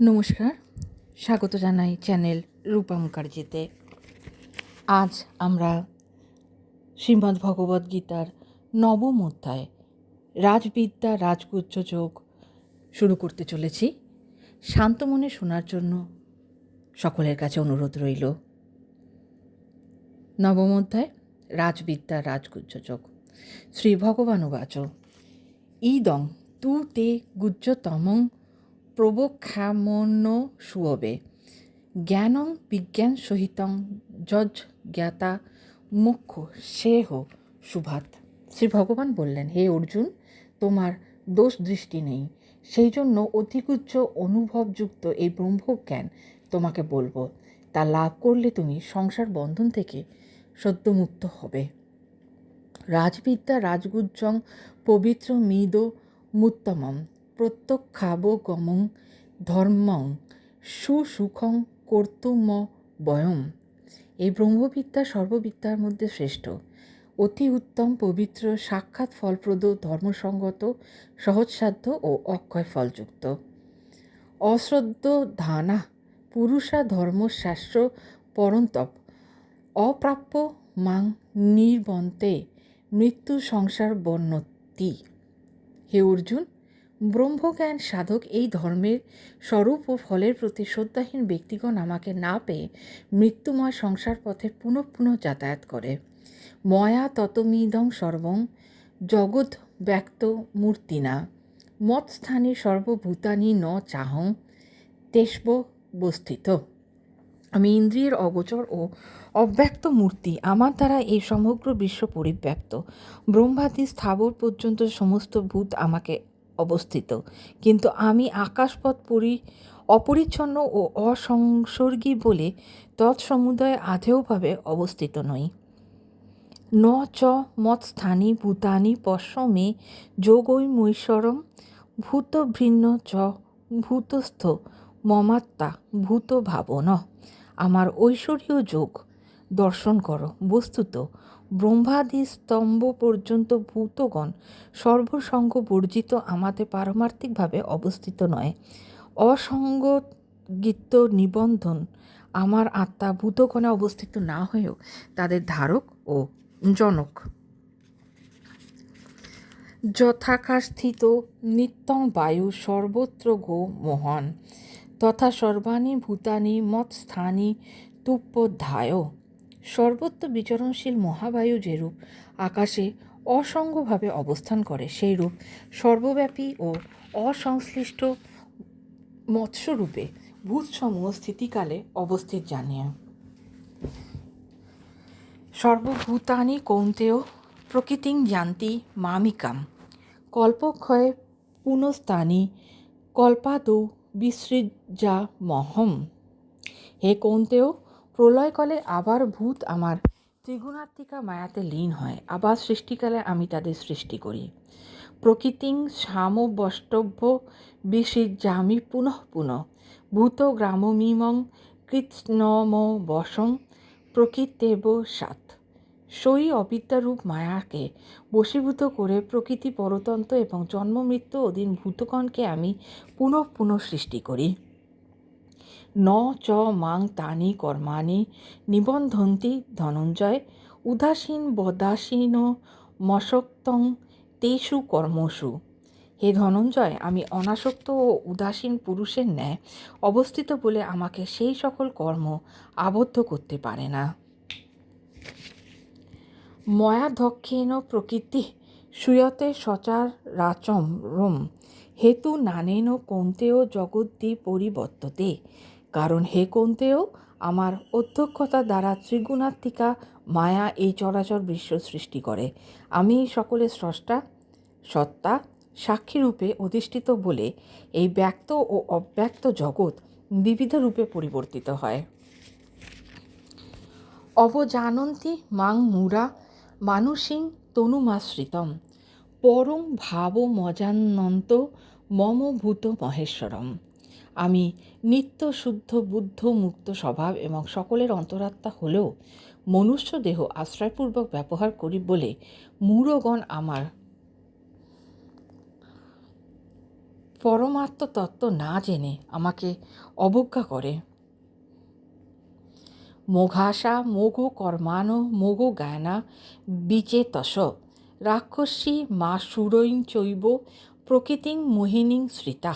নমস্কার। স্বাগত জানাই চ্যানেল রূপা মুখার্জিতে আজ আমরা শ্রীমদ্ ভগবদ্ গীতার নবম অধ্যায়, রাজবিদ্যা রাজগুচ্ছ যোগ শুরু করতে চলেছি। শান্ত মনে শোনার জন্য সকলের কাছে অনুরোধ রইল। নবম অধ্যায়, রাজবিদ্যা রাজগুচ্ছ যোগ। শ্রী ভগবানুবাচ ইদং তু তে গুজ্জতমং প্রবক্ষামন্য সুয়বে জ্ঞানং বিজ্ঞান সহিতং যজ জ্ঞাতা মুখ্য সেহ সুভাত শ্রী ভগবান বললেন, হে অর্জুন, তোমার দোষ দৃষ্টি নেই। সেই জন্য অতিকুচ্চ অনুভবযুক্ত এই ব্রহ্মজ্ঞান তোমাকে বলব। তা লাভ করলে তুমি সংসার বন্ধন থেকে সদ্যমুক্ত হবে। রাজবিদ্যা রাজগুজ্জং পবিত্র মিদ মুত্তমম। প্রত্যক্ষাবগমং ধর্মং সুসুখং কর্তুম বয়ম এই ব্রহ্মবিদ্যা সর্ববিদ্যার মধ্যে শ্রেষ্ঠ। অতি উত্তম, পবিত্র, সাক্ষাৎ ফলপ্রদ, ধর্মসঙ্গত, সহজসাধ্য ও অক্ষয় ফলযুক্ত। অশ্রদ্ধ ধানা, পুরুষা ধর্মশাস্ত্র পরন্তপ। অপ্রাপ্য মাং নির্বন্তে মৃত্যু সংসার বন্যতি হে অর্জুন ব্রহ্মজ্ঞান সাধক এই ধর্মের স্বরূপ ও ফলের প্রতি শ্রদ্ধাহীন ব্যক্তিগণ আমাকে না পেয়ে মৃত্যুময় সংসার পথে পুনঃ পুনঃ যাতায়াত করে। ময়া ততমিদং সর্বং জগৎ ব্যক্ত মূর্তিনা। মৎস্থানে সর্বভূতানি ন চাহং তেষ্ব বস্থিত। আমি ইন্দ্রিয়ের অগোচর ও অব্যক্ত মূর্তি, আমার দ্বারা এই সমগ্র বিশ্ব পরিব্যাপ্ত। ব্রহ্মাদি স্থাবর পর্যন্ত সমস্ত ভূত আমাকে অবস্থিত। কিন্তু আমি আকাশপথ পরি, অপরিচ্ছন্ন ও অসংসর্গী বলে তৎসমুদয় আধেয়ভাবে অবস্থিত নই। ন চ মৎস্থানি ভূতানি পশ্য মে যোগৈমৈশ্বরম ভূতভৃন্ন চ ভূতস্থ মমাত্মা ভূত ভাবন আমার ঐশ্বরীয় যোগ, দর্শন করো, বস্তুত ব্রহ্মাদি স্তম্ভ পর্যন্ত ভূতগণ সর্বসঙ্গ বর্জিত আমাদের পারমার্থিকভাবে অবস্থিত নয়। অসঙ্গগীত নিবন্ধন আমার আত্মা ভূতগণে অবস্থিত না হয়েও তাদের ধারক ও জনক। যথাকাস্থিত নিত্যং বায়ু সর্বত্র গো মোহন। তথা সর্বাণী ভূতানি মৎস্থানি তুপ্পধায় সর্বত্র বিচরণশীল মহাবায়ু যেরূপ আকাশে অসঙ্গভাবে অবস্থান করে, সেই রূপ সর্বব্যাপী ও অসংশ্লিষ্ট মৎস্যরূপে ভূতসমূহ স্থিতিকালে অবস্থিত জানিয়া। সর্বভূতানি কৌন্তেয় প্রকৃতিং জান্তি মামিকাম। কল্পক্ষয়ে পুনস্তানি কল্পাদৌ বিসৃজা মহম হে কৌন্তেয় প্রলয়কালে আবার ভূত আমার। ত্রিগুণাত্মিকা মায়াতে লীন হয়, আবার সৃষ্টিকালে আমি তাদের সৃষ্টি করি। প্রকৃতিং সামবষ্টভ্য বিসৃজামি পুনঃ পুনঃ। ভূত গ্রামমিমং কৃৎস্নম বসং প্রকৃতেব সাত। সই অবিদ্যারূপ মায়াকে বশীভূত করে প্রকৃতি পরতন্ত্র এবং জন্ম মৃত্যু অধীন ভূতগণকে আমি পুনঃ পুনঃ সৃষ্টি করি। ন চ মাং তানি কর্মাণি নিবন্ধন্তি ধনঞ্জয় উদাসীন বদাসীন মশক্তং তেষু কর্মসু। হে ধনঞ্জয়, আমি অনাসক্ত ও উদাসীন পুরুষের ন্যায় অবস্থিত বলে আমাকে সেই সকল কর্ম আবদ্ধ করতে পারে না। ময়াধক্ষেন প্রকৃতি সুয়তে সচার রাচম রোম হেতু নানেন কৌন্তেয় জগদ্দি পরিবর্ততে কারণ হে কৌন্তেয় আমার অধ্যক্ষতা দ্বারা ত্রিগুণাত্মিকা মায়া এই চরাচর বিশ্ব সৃষ্টি করে। আমি সকলের স্রষ্টা, সত্তা, সাক্ষী রূপে অধিষ্ঠিত বলে এই ব্যক্ত ও অব্যক্ত জগৎ বিবিধ রূপে পরিবর্তিত হয়। অবজানন্তি মাং মুরা মানুষিং তনুমাশ্রিতম। পরং ভাব মজানন্ত মম ভূত মহেশ্বরম। আমি নিত্য শুদ্ধ, বুদ্ধ, মুক্ত স্বভাব এবং সকলের অন্তরাত্মা হলেও মনুষ্য দেহ আশ্রয়পূর্বক ব্যবহার করি বলে মূঢ়গণ আমার পরমাত্ম তত্ত্ব না জেনে আমাকে অবজ্ঞা করে। মোঘাসা মোঘো কর্মানো মোঘো জ্ঞানা, বিচেতস, রাক্ষসী, মা সুরৈং চৈব, প্রকৃতিং মোহিনীং শ্রিতা।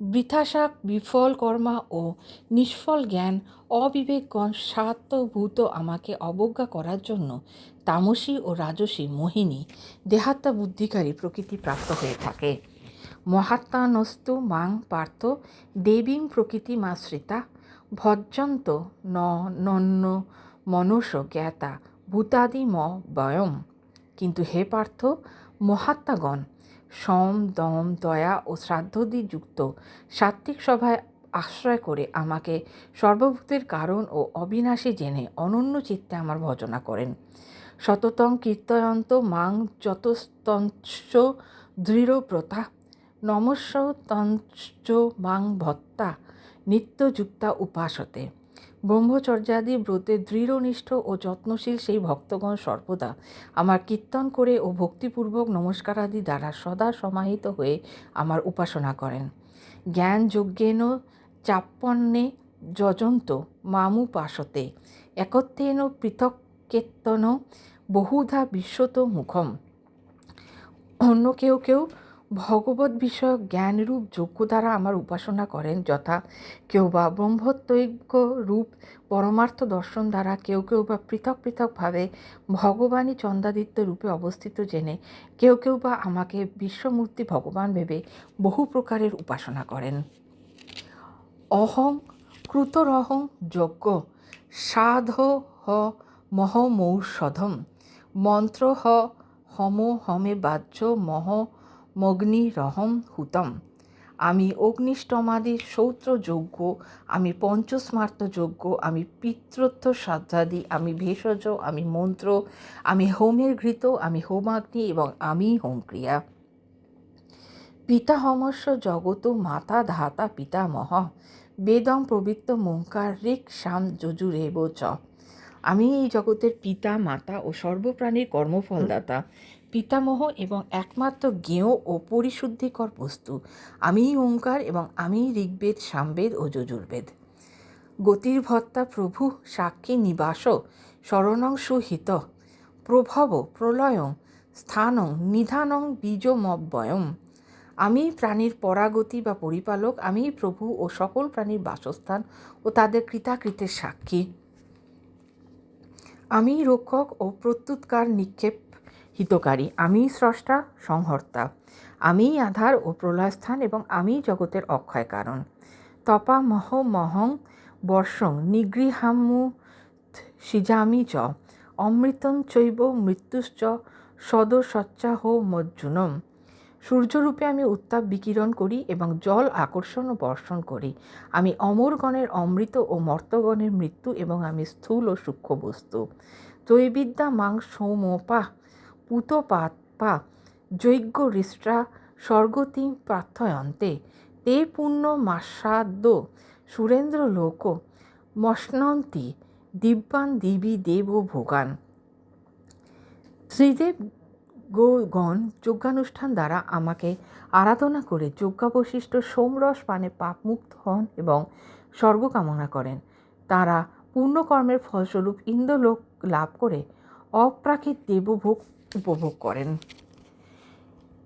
বৃথাসা বিফল কর্মা ও নিষ্ফল জ্ঞান অবিবেকগণ স্বার্থভূত আমাকে অবজ্ঞা করার জন্য তামসী ও রাজসী মোহিনী দেহাত্মা বুদ্ধিকারী প্রকৃতি প্রাপ্ত হয়ে থাকে। মহাত্মানস্তু মাং পার্থ দেবীং প্রকৃতিমাশ্রিতা ভজ্জন্ত ন নন্য মনুষ জ্ঞাতা ভূতাদি ম বয়ম। কিন্তু হে পার্থ, মহাত্মাগণ সম, দম, দয়া ও শ্রাদ্ধদি যুক্ত সাত্ত্বিক সভায় আশ্রয় করে আমাকে সর্বভূতের কারণ ও অবিনাশী জেনে অনন্য চিত্তে আমার ভজনা করেন। শততং কীর্তয়ন্ত মাং যতস্তঞ্চ দৃঢ়ব্রতা নমস্য তঞ্চ মাং ভত্তা, নিত্যযুক্তা উপাসতে। ব্রহ্মচর্যাদি ব্রতে দৃঢ়নিষ্ঠ ও যত্নশীল সেই ভক্তগণ সর্বদা আমার কীর্তন করে ও ভক্তিপূর্বক নমস্কারাদি দ্বারা সদা সমাহিত হয়ে আমার উপাসনা করেন। জ্ঞান যজ্ঞেন চাপ্পন্নে যজন্ত মামুপাসতে একত্রেন পৃথক পৃথকেত্তন বহুধা বিশ্বত মুখম। অন্য কেউ কেউ ভগবত বিষয়ক জ্ঞানরূপ যজ্ঞ দ্বারা আমার উপাসনা করেন যথা কেউ বা ব্রহ্মত্বৈক্য রূপ পরমার্থ দর্শন দ্বারা কেউ কেউ বা পৃথক পৃথকভাবে ভগবানই চন্দাদিত্য রূপে অবস্থিত জেনে কেউ কেউ বা আমাকে বিশ্বমূর্তি ভগবান ভেবে বহু প্রকারের উপাসনা করেন। অহং ক্রুতরহং যজ্ঞ সাধ হ মহমৌষধম মন্ত্র হ হম হমে বাহ্য মহ মগ্নিরহম হুতম। আমি অগ্নিষ্টমাদি সৌত্র যজ্ঞ আমি পঞ্চস্মার্ত যজ্ঞ আমি পিতৃত্ব শ্রাদ্ধাদি আমি ভেষজ, আমি মন্ত্র, আমি হোমের ঘৃত আমি হোমাগ্নি এবং আমি হোমক্রিয়া। পিতাহমস্য জগত মাতা ধাতা পিতামহ। বেদম প্রবৃত্ত মঙ্কার ঋক শাম যজুরেব চ। আমি এই জগতের পিতা, মাতা ও সর্বপ্রাণীর কর্মফলদাতা। পিতামহ এবং একমাত্র জ্ঞেয় ও পরিশুদ্ধিকর বস্তু। আমিই ওঙ্কার এবং আমিই ঋগ্বেদ, সামবেদ ও যজুর্বেদ। গতির ভত্তা প্রভু, সাক্ষী নিবাস, শরণং সুহিত, প্রভব প্রলয়ং, স্থানং নিধানং বীজমব্যয়ম আমি প্রাণীর পরাগতি বা পরিপালক আমি প্রভু ও সকল প্রাণীর বাসস্থান ও তাদের কৃতাকৃতের সাক্ষী। আমি রক্ষক ও প্রত্যুৎকার নিক্ষেপ হিতকারী আমি স্রষ্টা, সংহর্তা। আমি আধার ও প্রলয়স্থান এবং আমি জগতের অক্ষয় কারণ। তপা মহ মহং বর্ষং নিগৃহামু সিজামি চ। অমৃতং চৈব মৃত্যুশ্চ সদসচ্চাহ মজ্জুনম। সূর্যরূপে আমি উত্তাপ বিকিরণ করি এবং জল আকর্ষণ ও বর্ষণ করি। আমি অমরগণের অমৃত ও মর্তগণের মৃত্যু এবং আমি স্থূল ও সূক্ষ্ম বস্তু ত্রৈবিদ্যা মাং সৌমপা পুতপাত পা যৈজ্ঞ হৃষ্ট্রা স্বর্গতিং প্রার্থয়ন্তে, তে পুণ্য মাসাদ্য সুরেন্দ্র লোক মশ্নন্তি দিব্যান দিবি দেব ভোগান। শ্রীদেব গণ যজ্ঞানুষ্ঠান দ্বারা আমাকে আরাধনা করে যজ্ঞাবশিষ্ট সোমরস পানে পাপমুক্ত হন এবং স্বর্গ কামনা করেন। তারা পূর্ণকর্মের ফলস্বরূপ ইন্দ্রলোক লাভ করে অপ্রাকৃত দেবভোগ উপভোগ করেন।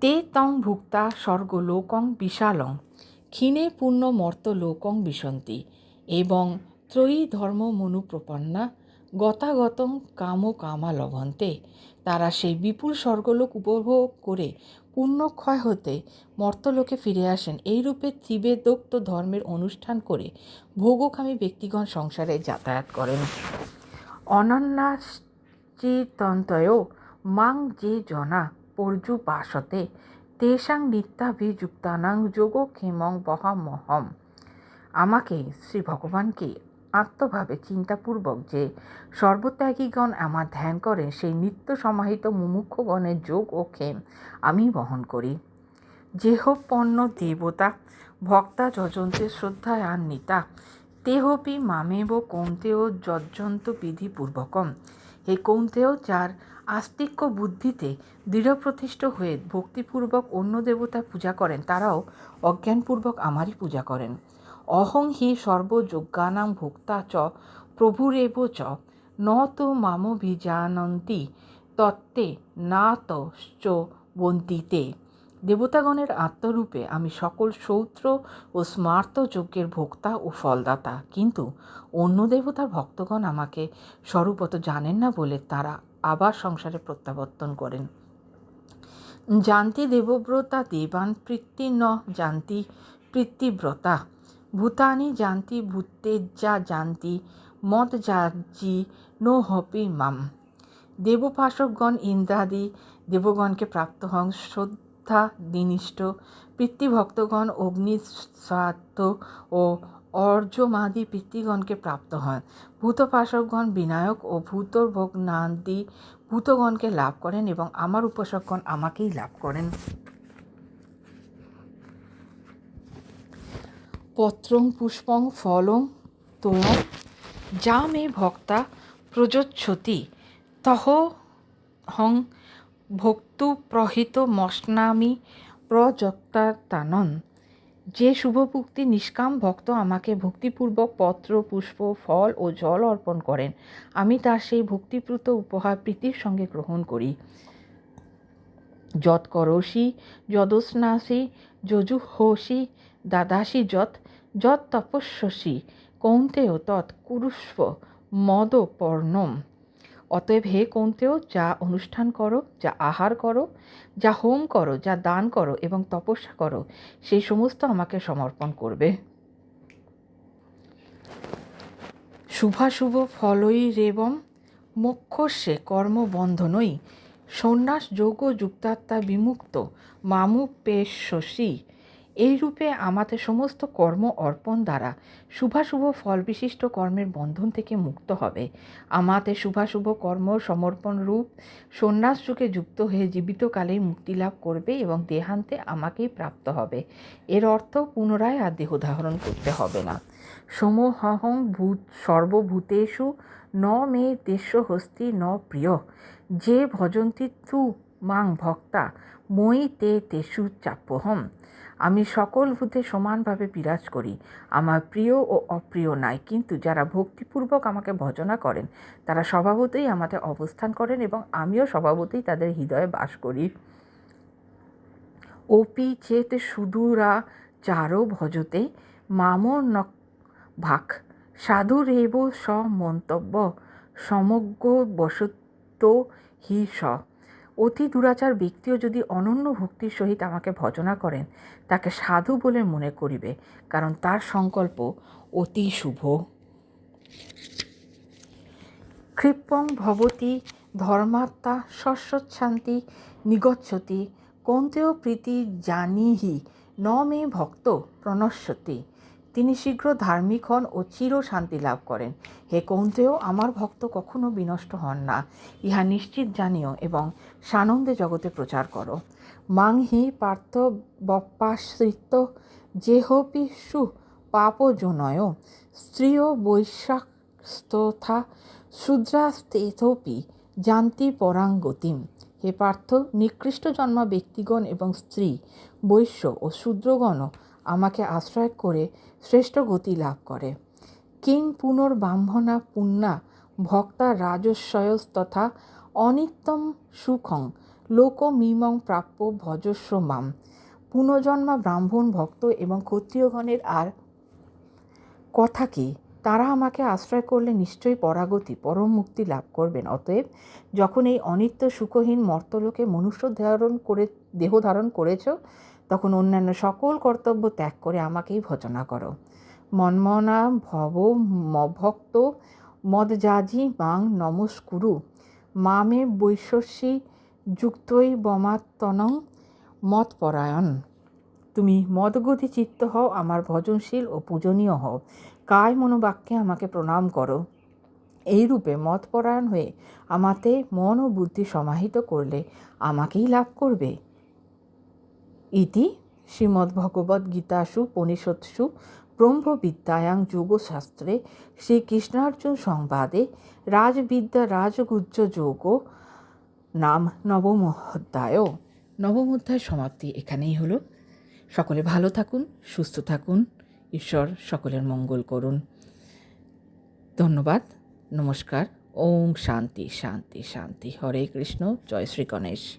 তে তং ভুক্তা স্বর্গলোকং বিশালং, ক্ষীণে পূর্ণ মর্ত লোকং বিশন্তি এবং ত্রয়ী ধর্ম মনুপ্রপন্না গতাগতং কাম কামা লভন্তে। তারা সেই বিপুল স্বর্গলোক উপভোগ করে পুণ্যক্ষয় হতে মর্তলোকে ফিরে আসেন। এইরূপে ত্রিবেদোক্ত ধর্মের অনুষ্ঠান করে ভোগকামী ব্যক্তিগণ সংসারে যাতায়াত করেন। অনন্যাশ্চিতন্তয় মাং যে জনা পর্যুপাসতে তেষাং নিত্যাভিযুক্তানাং যোগক্ষেমং বহামহম। আমাকে, শ্রী ভগবানকে, আত্মভাবে চিন্তাপূর্বক যে সর্বত্যাগীগণ আমার ধ্যান করে, সেই নিত্য সমাহিত মুমুক্ষগণের যোগ ও ক্ষেম আমি বহন করি। যেহপন্ন দেবতা, ভক্তা যজন্তে শ্রদ্ধায়ান্বিতা তেহপি মামেব কৌন্তেয় যজ্জন্ত বিধিপূর্বকম। হে কৌন্তেয়, যার আস্তিক্য বুদ্ধিতে দৃঢ়প্রতিষ্ঠ হয়ে ভক্তিপূর্বক অন্য দেবতা পূজা করেন, তারাও অজ্ঞানপূর্বক আমারই পূজা করেন। অহং হি সর্বযজ্ঞানাং ভোক্তা চ, প্রভুরেব চ। ন তো মামভিজানন্তি তত্ত্বে না তশ্চ বন্তিতে। দেবতাগণের আত্মরূপে আমি সকল সৌত্র ও স্মার্ত যজ্ঞের ভোক্তা ও ফলদাতা। কিন্তু অন্য দেবতার ভক্তগণ আমাকে স্বরূপত জানেন না বলে তারা আবার সংসারে প্রত্যাবর্তন করেন। জানতি দেবব্রতা দেবান প্রীতি ন জানতি প্রীতিব্রতা। ভূতানি জানতি ভূতেজ্জা জানতি, মত যাজি নো হপি মাম। দেবপাশকগণ ইন্দ্রাদি, দেবগণকে প্রাপ্ত হন শ্রদ্ধা দিনিষ্ঠ পিতৃভক্তগণ অগ্নিস্বাত্ম ও অর্জমাদি পিতৃগণকে প্রাপ্ত হন। ভূতপাশকগণ বিনায়ক ও ভূতভগ্নাদি ভূতগণকে লাভ করেন এবং আমার উপাসকগণ আমাকেই লাভ করেন। পত্রং পুষ্পং ফলং তোয়ং যা মে ভক্তা প্রযোচ্ছতি তহ হং ভক্তু প্রহিত মস্নামি প্রযক্তাতানন যে শুভভুক্তি নিষ্কাম ভক্ত আমাকে ভক্তিপূর্বক পত্র, পুষ্প, ফল ও জল অর্পণ করেন। আমি তার সেই ভক্তিপ্রুত উপহার প্রীতির সঙ্গে গ্রহণ করি। যৎ করসি, যদস্নাসি, যজুহসি দাদাসি যৎ যৎ তপস্যসি কৌন্তেয় তৎ কুরুষ্ব মদপর্ণম। অতএব হে কৌন্তেয়, যা অনুষ্ঠান করো, যা আহার করো, যা হোম করো, যা দান করো এবং তপস্যা করো, সেই সমস্ত আমাকে সমর্পণ করবে। শুভাশুভ ফলই রেবম, মোক্ষস্যে কর্মবন্ধনই সন্ন্যাস যোগ যুক্তাত্মা বিমুক্ত মামু পেশী এই রূপে আমাদের সমস্ত কর্ম অর্পণ দ্বারা শুভাশুভ ফল বিশিষ্ট কর্মের বন্ধন থেকে মুক্ত হবে। আমাদের শুভাশুভ কর্ম সমর্পণ রূপ সন্ন্যাস যুগে যুক্ত হয়ে জীবিতকালেই মুক্তি লাভ করবে এবং দেহান্তে আমাকেই প্রাপ্ত হবে। এর অর্থ পুনরায় আর দেহ ধারণ করতে হবে না। সমহং ভূত সর্বভূতেষু ন মে দেশ হস্তি ন প্রিয়। যে ভজন্তি তু মাং ভক্তা, মই তে তেষু চাপ্যহম আমি সকল ভূতে সমানভাবে বিরাজ করি। আমার প্রিয় ও অপ্রিয় নাই, কিন্তু যারা ভক্তিপূর্বক আমাকে ভজনা করেন, তারা স্বভাবতই আমাদের অবস্থান করেন এবং আমিও স্বভাবতই তাদের হৃদয়ে বাস করি। ওপি চেত সুদূরা চারো ভজতে, মামো ন ভাক সাধুরেব স মন্তব্য, সমগ্র বসত্ব হি স। অতি দুরাচার ব্যক্তিও যদি অনন্য ভক্তির সহিত আমাকে ভজনা করেন, তাকে সাধু বলে মনে করিবে, কারণ তার সংকল্প অতি শুভ। ক্ষিপ্পং ভবতি ধর্মাত্মা শস্যশান্তি নিগচ্ছতি, কন্তেও প্রীতি জানিহি, ন মে ভক্ত প্রণশ্যতি। তিনি শীঘ্র ধার্মিক হন ও চির শান্তি লাভ করেন। হে কৌন্তেও আমার ভক্ত কখনো বিনষ্ট হন না। ইহা নিশ্চিত জানিও এবং সানন্দে জগতে প্রচার করো। মাংহি পার্থ বপ্পাশ্রিত যেহপি সু পাপজনয় স্ত্রিয় বৈশাখস্তথা শূদ্রাস্তেথপি জান্তি পরাঙ্গতিম। হে পার্থ, নিকৃষ্ট জন্মা ব্যক্তিগণ এবং স্ত্রী, বৈশ্য ও শূদ্রগণও আমাকে আশ্রয় করে শ্রেষ্ঠ গতি লাভ করে। কিং পুনর্ব্রাহ্মণা পুণ্যা ভক্তা রাজস্বয়স তথা অনিত্যম সুখং লোকমিমং প্রাপ্য ভজস্ব মাম পুনর্জন্মা ব্রাহ্মণ ভক্ত এবং ক্ষত্রিয়গণের আর কথা কি? তারা আমাকে আশ্রয় করলে নিশ্চয়ই পরাগতি, পরম মুক্তি লাভ করবেন। অতএব যখন এই অনিত্য সুখহীন মর্তলোকে মনুষ্য ধারণ করে, দেহ ধারণ করেছ তখন অন্যান্য সকল কর্তব্য ত্যাগ করে আমাকেই ভজনা করো। মনমনা ভব ভক্ত মদজাজি মাং নমস্কুরু। মামে বৈশ্বসী যুক্তই বমাত্তনং মতপরায়ণ তুমি মদগতি চিত্ত হও, আমার ভজনশীল ও পূজনীয় হও। কায় মনোবাক্যে আমাকে প্রণাম করো। এই রূপে মতপরায়ণ হয়ে আমাতে মন ও বুদ্ধি সমাহিত করলে আমাকেই লাভ করবে। ইতি শ্রীমদ্ভগবদ্গীতাসু উপনিষৎসু ব্রহ্মবিদ্যায়াং নাম নবম অধ্যায় নবম অধ্যায় সমাপ্তি এখানেই হলো। সকলে ভালো থাকুন, সুস্থ থাকুন, ঈশ্বর সকলের মঙ্গল করুন। ধন্যবাদ, নমস্কার, ওম শান্তি শান্তি শান্তি। হরে কৃষ্ণ, জয় শ্রী গণেশ।